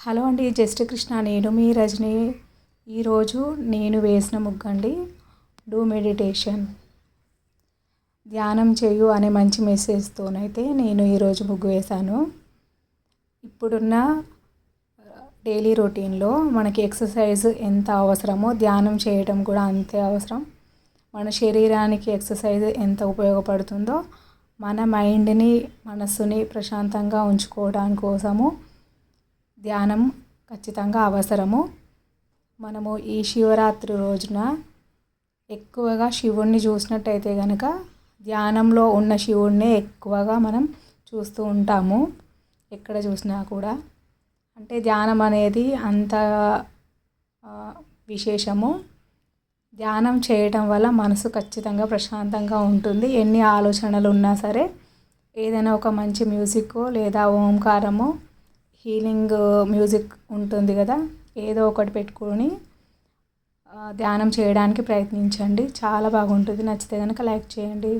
Hello అండి just Krishna. నేను మీ రజని. ఈరోజు నేను వేసిన ముగ్గండి డూ మెడిటేషన్. ధ్యానం చేయు అనే మంచి మెసేజ్తోనైతే నేను ఈరోజు ముగ్గు వేశాను. ఇప్పుడున్న డైలీ రొటీన్లో మనకి ఎక్సర్సైజ్ ఎంత అవసరమో ధ్యానం చేయడం కూడా అంతే అవసరం. మన శరీరానికి ఎక్సర్సైజ్ ఎంత ఉపయోగపడుతుందో మన మైండ్ని మనస్సుని ప్రశాంతంగా ఉంచుకోవడానికి కోసము ధ్యానం ఖచ్చితంగా అవసరము. మనము ఈ శివరాత్రి రోజున ఎక్కువగా శివుణ్ణి చూసినట్టయితే కనుక ధ్యానంలో ఉన్న శివుణ్ణే ఎక్కువగా మనం చూస్తూ ఉంటాము. ఎక్కడ చూసినా కూడా. అంటే ధ్యానం అనేది అంత విశేషము. ధ్యానం చేయటం వల్ల మనసు ఖచ్చితంగా ప్రశాంతంగా ఉంటుంది. ఎన్ని ఆలోచనలు ఉన్నా సరే ఏదైనా ఒక మంచి మ్యూజిక్ లేదా ఓంకారము హీలింగ్ మ్యూజిక్ ఉంటుంది కదా ఏదో ఒకటి పెట్టుకొని ధ్యానం చేయడానికి ప్రయత్నించండి. చాలా బాగుంటుంది. నచ్చితే కనుక లైక్ చేయండి.